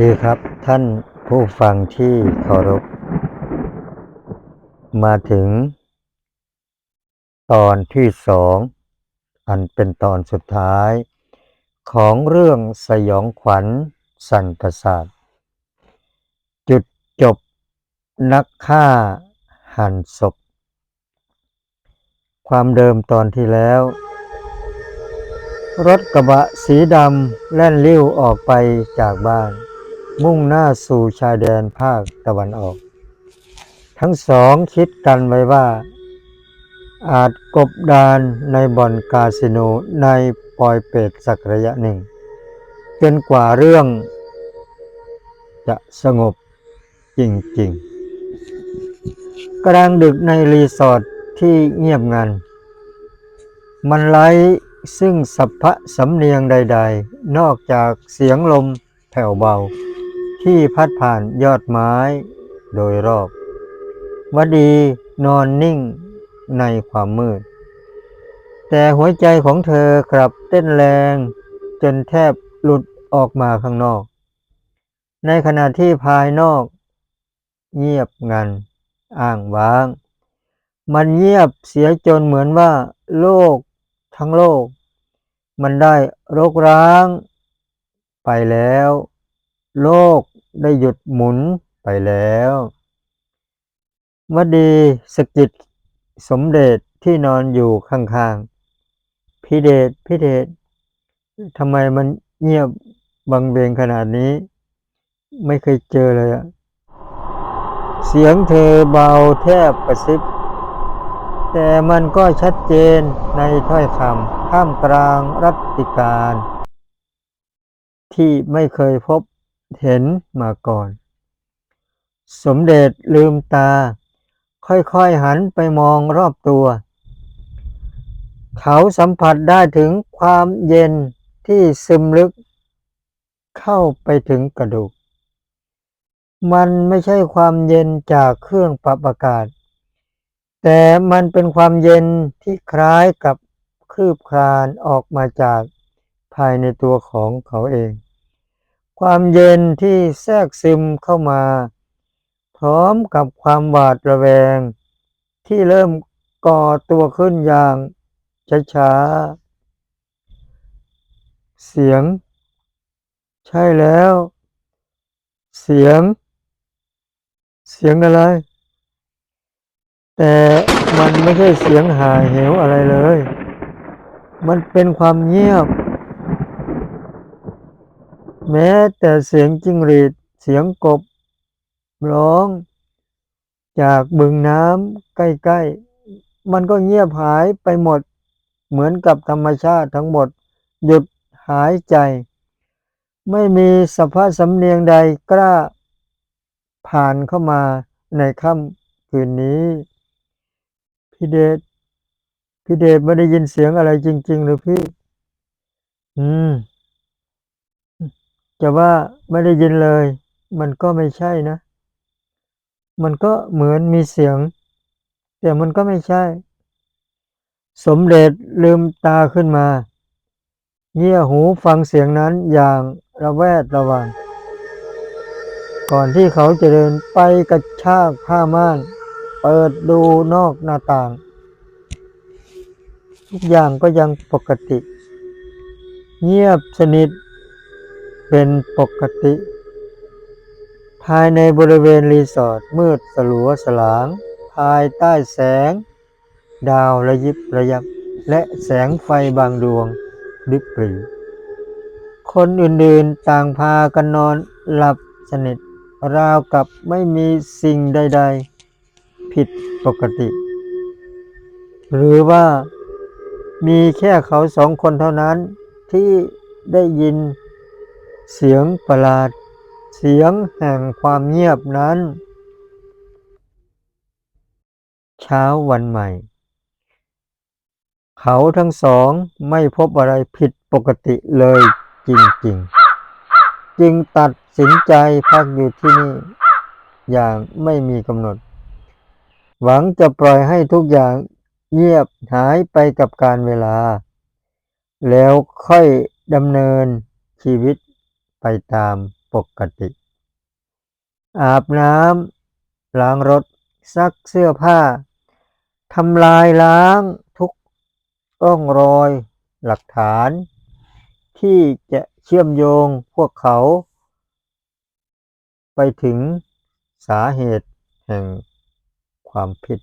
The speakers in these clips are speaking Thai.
ดีครับท่านผู้ฟังที่เคารพ มาถึง ตอนที่สอง อันเป็นตอนสุดท้าย ของเรื่องสยองขวัญสันประสาทจุดจบนักฆ่าหันศพ ความเดิมตอนที่แล้ว รถกระบะสีดำแล่นลิ้วออกไปจากบ้าน มุ่งหน้าสู่ชายแดนภาคตะวันออก ทั้งสองคิดกันไว้ว่า อาจกบดานในบ่อนคาสิโนในปอยเป็ดสักระยะหนึ่งจนกว่าเรื่องจะสงบจริงๆ กลางดึกในรีสอร์ทที่เงียบงัน มันไร้ซึ่งสัพพะสำเนียงใด ๆ นอกจากเสียงลมแผ่วเบา ที่พัดผ่านยอดไม้โดยรอบ วดีนอนนิ่งในความมืด แต่หัวใจของเธอกลับเต้นแรง จนแทบหลุดออกมาข้างนอก ในขณะที่ภายนอก เงียบงัน อ้างว้าง มันเงียบเสียจนเหมือนว่า โลกทั้งโลก มันได้รกร้าง ไปแล้ว โลก ได้หยุดหมุนไปแล้ววดีสกิดสมเด็จที่นอนอยู่ข้างๆพี่เดชพี่เดชทำไมมันเงียบบังเบงขนาดนี้ ไม่เคยเจอเลยอะเสียงเธอเบาแทบกระซิบ แต่มันก็ชัดเจนในถ้อยคำท่ามกลางรัตติการ ที่ไม่เคยพบ เห็นมาก่อน สมเด็จลืมตา ค่อยๆหันไปมองรอบตัว เขาสัมผัสได้ถึงความเย็นที่ซึมลึก เข้าไปถึงกระดูก มันไม่ใช่ความเย็นจากเครื่องปรับอากาศ แต่มันเป็นความเย็นที่คล้ายกับคลืบคลานออกมาจากภายในตัวของเขาเอง ความเย็นที่แทรกซึมเข้ามา พร้อมกับความหวาดระแวง ที่เริ่มก่อตัวขึ้นอย่างช้าๆ เสียง ใช่แล้ว เสียง เสียงอะไร แต่มันไม่ใช่เสียงหายเหวอะไรเลย มันเป็นความเงียบ แม้แต่เสียงจิ้งหรีดเสียงกบ ร้อง จากบึงน้ำใกล้ๆ มันก็เงียบหายไปหมด เหมือนกับธรรมชาติทั้งหมด หยุดหายใจ ไม่มีสภาพสำเนียงใดกล้า ผ่านเข้ามาในค่ำคืนนี้พี่เดชพี่เดชไม่ได้ยินเสียงอะไรจริง ๆ หรือพี่ อืม จะว่าไม่ได้ยินเลย มันก็ไม่ใช่นะ มันก็เหมือนมีเสียง แต่มันก็ไม่ใช่ สมเด็จลืมตาขึ้นมาเงี่ยหูฟังเสียงนั้นอย่างระแวดระวัง ก่อนที่เขาจะเดินไปกระชากผ้าม่าน เปิดดูนอกหน้าต่าง ทุกอย่างก็ยังปกติ เงียบสนิท เป็นปกติ ภายในบริเวณรีสอร์ทมืดสลัวสลาง ภายใต้แสง ดาวระยิบระยับ และแสงไฟบางดวงริบหรี่คนอื่นๆต่างพากันนอนหลับสนิทราวกับไม่มีสิ่งใด ๆ ผิดปกติ หรือว่ามีแค่เขาสองคนเท่านั้นที่ได้ยิน เสียงประหลาด เสียงแห่งความเงียบนั้น เช้าวันใหม่ เขาทั้งสองไม่พบอะไรผิดปกติเลยจริงๆ จึงตัดสินใจพักอยู่ที่นี่ อย่างไม่มีกำหนด หวังจะปล่อยให้ทุกอย่างเงียบหายไปกับการเวลา แล้วค่อยดำเนินชีวิต ไปตามปกติ อาบน้ำล้างรถ ซักเสื้อผ้าทำลายล้างทุกร่องรอยหลักฐาน ที่จะเชื่อมโยงพวกเขา ไปถึงสาเหตุแห่งความผิด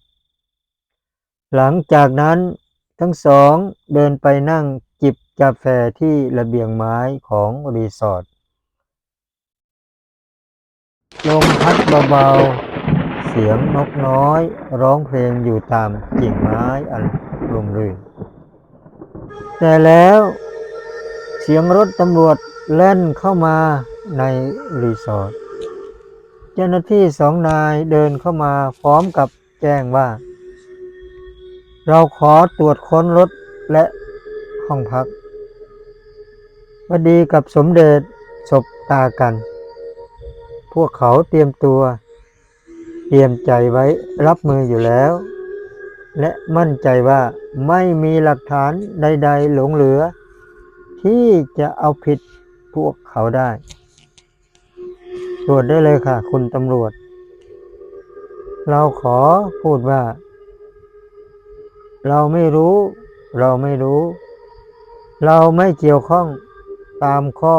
หลังจากนั้นทั้งสองเดินไปนั่งจิบกาแฟที่ระเบียงไม้ของรีสอร์ท ลมพัดเบาๆ เสียงนกน้อย ร้องเพลงอยู่ตามกิ่งไม้อันร่มรื่นแต่แล้วเสียงรถตำรวจแล่นเข้ามาในรีสอร์ทเจ้าหน้าที่สองนายเดินเข้ามาพร้อมกับแจ้งว่า เราขอตรวจค้นรถและห้องพักพอดีกับสมเด็จสบตากัน วกเขาเตรียมตัว เตรียมใจไว้รับมืออยู่แล้ว และมั่นใจว่าไม่มีหลักฐานใด ๆ หลงเหลือ ที่จะเอาผิดพวกเขาได้ตรวจได้เลยค่ะ คุณตำรวจ เราขอพูดว่า เราไม่รู้ เราไม่รู้ เราไม่เกี่ยวข้องตามข้อ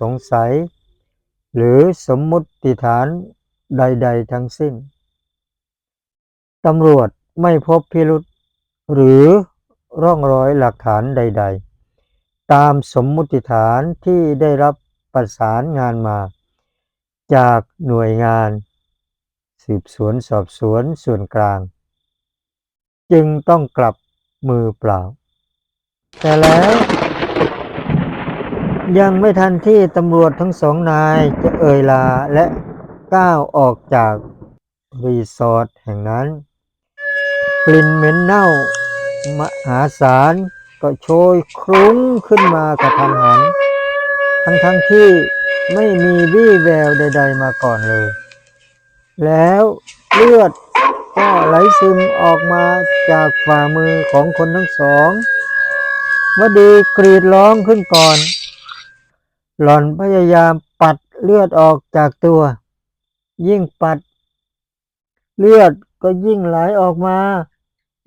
สงสัย หรือสมมุติฐานใด ๆ ทั้งสิ้น ตำรวจไม่พบพิรุษหรือร่องรอยหลักฐานใด ๆ ตามสมมุติฐานที่ได้รับประสานงานมา จากหน่วยงาน สืบสวนสอบสวนส่วนกลาง จึงต้องกลับมือเปล่า แต่แล้ว ยังไม่ทันที่ตำรวจทั้งสองนายจะเอ่ยลาและก้าวออกจากรีสอร์ทแห่งนั้น กลิ่นเหม็นเน่ามหาศาลก็โชยคลุ้งขึ้นมากระทันหัน ทั้งทั้งๆที่ไม่มีวี่แววใด ๆ มาก่อนเลย แล้วเลือดก็ไหลซึมออกมาจากฝ่ามือของคนทั้งสองวดีกรีดร้องขึ้นก่อน หล่อนพยายามปัดเลือดออกจากตัว ยิ่งปัด เลือดก็ยิ่งไหลออกมา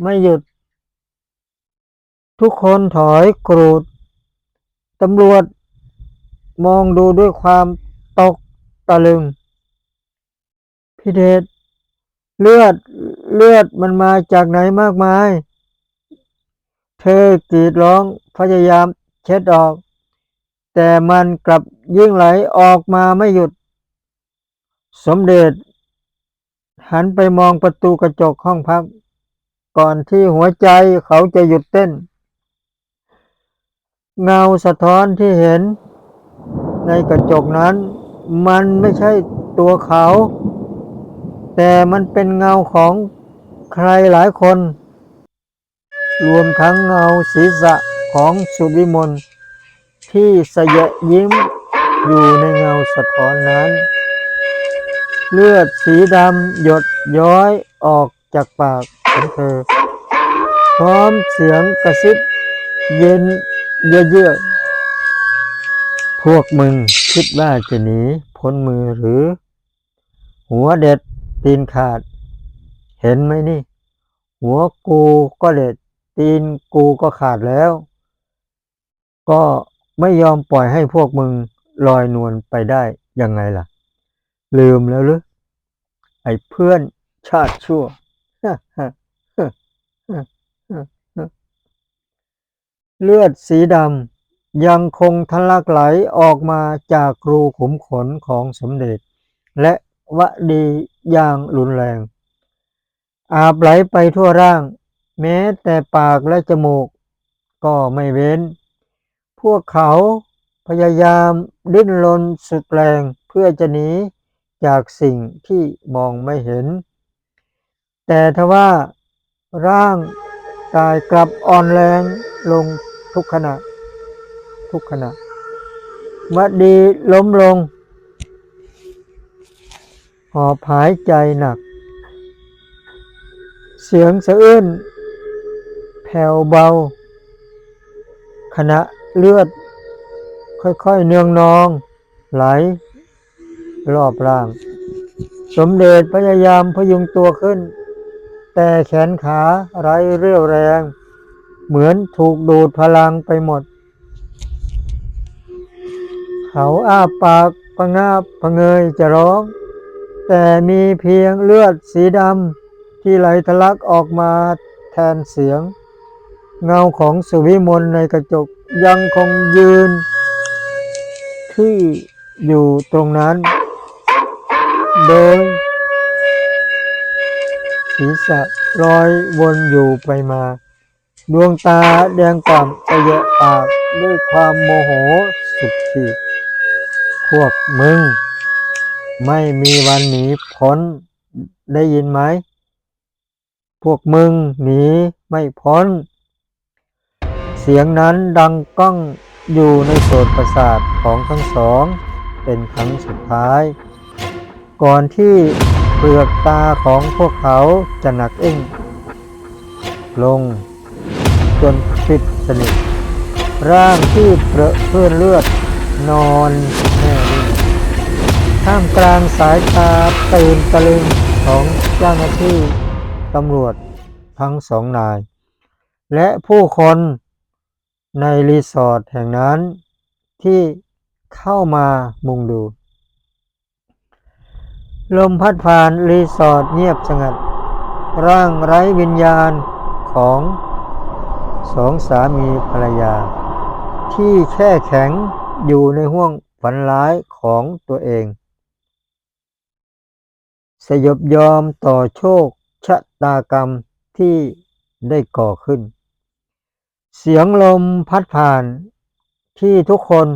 ไม่หยุด ทุกคนถอยกรูดตำรวจมองดูด้วยความตกตะลึง พี่เดชเลือดเลือดมันมาจากไหนมากมาย เธอกรีดร้องพยายามเช็ดออก แต่มันกลับยิ่งไหลออกมาไม่หยุด สมเด็จ หันไปมองประตูกระจกห้องพัก ก่อนที่หัวใจเขาจะหยุดเต้น เงาสะท้อนที่เห็น ในกระจกนั้น มันไม่ใช่ตัวเขา แต่มันเป็นเงาของใครหลายคน รวมทั้งเงาศีรษะของสุวิมล ที่สยะยิ้มอยู่ในเงาสะท้อนนั้น เลือดสีดำหยดย้อยออกจากปากของเธอ พร้อมเสียงกระซิบเย็นเยือกพวกมึงคิดว่าจะหนีพ้นมือหรือ หัวเด็ดตีนขาด เห็นไหมนี่ หัวกูก็เด็ดตีนกูก็ขาดแล้ว ก็ ไม่ยอมปล่อยให้พวกมึงลอยนวลไปได้ยังไงล่ะ ลืมแล้วหรือไอ้เพื่อนชาติชั่ว เลือดสีดำยังคงทะลักไหลออกมาจากรูขุมขนของสมเด็จ และวะดีอย่างรุนแรง อาบไหลไปทั่วร่าง แม้แต่ปากและจมูก ก็ไม่เว้น วกเขาพยายามดิ้นรนสุดแรงเพื่อจะหนีจากสิ่งที่มองไม่เห็น แต่ทว่าร่างกายกลับอ่อนแรงลงทุกขณะ ทุกขณะมดีล้มลง หอบหายใจหนัก เสียงสะอื้นแผ่วเบา ขณะ เลือด ค่อยๆเนืองนอง ไหล รอบร่าง สมเด็จพยายามพยุงตัวขึ้น แต่แขนขาไร้เรี่ยวแรง เหมือนถูกดูดพลังไปหมด เขาอ้าปากปะงาบปะเงยจะร้อง แต่มีเพียงเลือดสีดำที่ไหลทะลักออกมาแทนเสียง เงาของสุวิมลในกระจก ยังคงยืน ที่อยู่ตรงนั้น โดยศีรษะลอยวนอยู่ไปมา ดวงตาแดงกล่ำจะยะปากด้วยความโมโหสุดขีดพวกมึง ไม่มีวันหนีพ้นได้ยินไหม พวกมึงหนีไม่พ้น เสียงนั้นดังก้องอยู่ในโสตประสาทของทั้งสอง เป็นครั้งสุดท้าย ก่อนที่เปลือกตาของพวกเขาจะหนักอึ้งลง จนปิดสนิท ร่างที่เปรอะเพื่อนเลือดนอนแน่นิ่งท่ามกลางสายตาตื่นตะลึงของเจ้าหน้าที่ตำรวจทั้งสองนาย และผู้คน ในรีสอร์ทแห่งนั้น ที่เข้ามามุงดู ลมพัดผ่านรีสอร์ทเงียบสงัด ร่างไร้วิญญาณของสองสามีภรรยา ที่แช่แข็งอยู่ในห้วงฝันร้ายของตัวเอง สยบยอมต่อโชคชะตากรรมที่ได้ก่อขึ้น เสียงลมพัดผ่านที่ทุกคน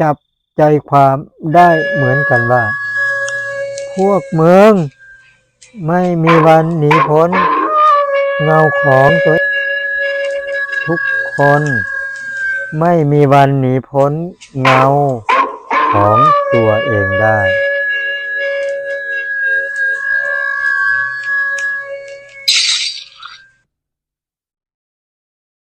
จับใจความได้เหมือนกันว่า พวกเมือง ไม่มีวันหนีพ้น เงาของตัวทุกคน ไม่มีวันหนีพ้นเงาของตัวเองได้